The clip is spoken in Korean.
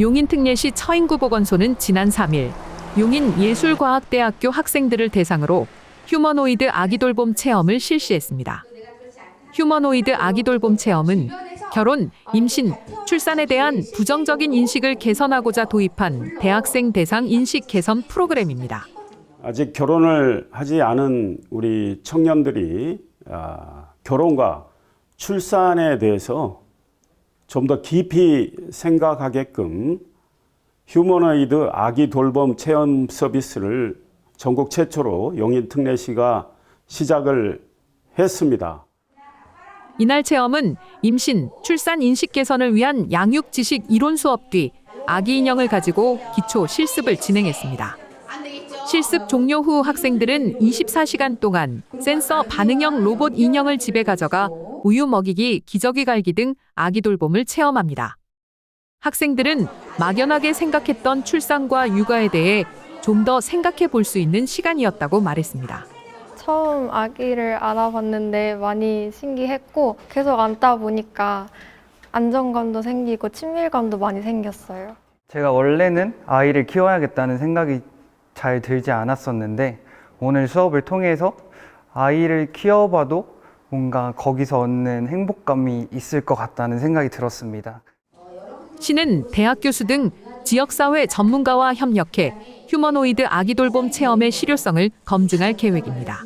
용인특례시 처인구보건소는 지난 3일 용인예술과학대학교 학생들을 대상으로 휴머노이드 아기돌봄 체험을 실시했습니다. 휴머노이드 아기돌봄 체험은 결혼, 임신, 출산에 대한 부정적인 인식을 개선하고자 도입한 대학생 대상 인식 개선 프로그램입니다. 아직 결혼을 하지 않은 우리 청년들이 아, 결혼과 출산에 대해서 좀 더 깊이 생각하게끔 휴머노이드 아기 돌봄 체험 서비스를 전국 최초로 용인 특례시가 시작을 했습니다. 이날 체험은 임신, 출산 인식 개선을 위한 양육 지식 이론 수업 뒤 아기 인형을 가지고 기초 실습을 진행했습니다. 실습 종료 후 학생들은 24시간 동안 센서 반응형 로봇 인형을 집에 가져가 우유 먹이기, 기저귀 갈기 등 아기 돌봄을 체험합니다. 학생들은 막연하게 생각했던 출산과 육아에 대해 좀 더 생각해 볼 수 있는 시간이었다고 말했습니다. 처음 아기를 알아봤는데 많이 신기했고 계속 안다 보니까 안정감도 생기고 친밀감도 많이 생겼어요. 제가 원래는 아이를 키워야겠다는 생각이 잘 들지 않았었는데 오늘 수업을 통해서 아이를 키워봐도 뭔가 거기서 얻는 행복감이 있을 것 같다는 생각이 들었습니다. 시는 대학 교수 등 지역사회 전문가와 협력해 휴머노이드 아기 돌봄 체험의 실효성을 검증할 계획입니다.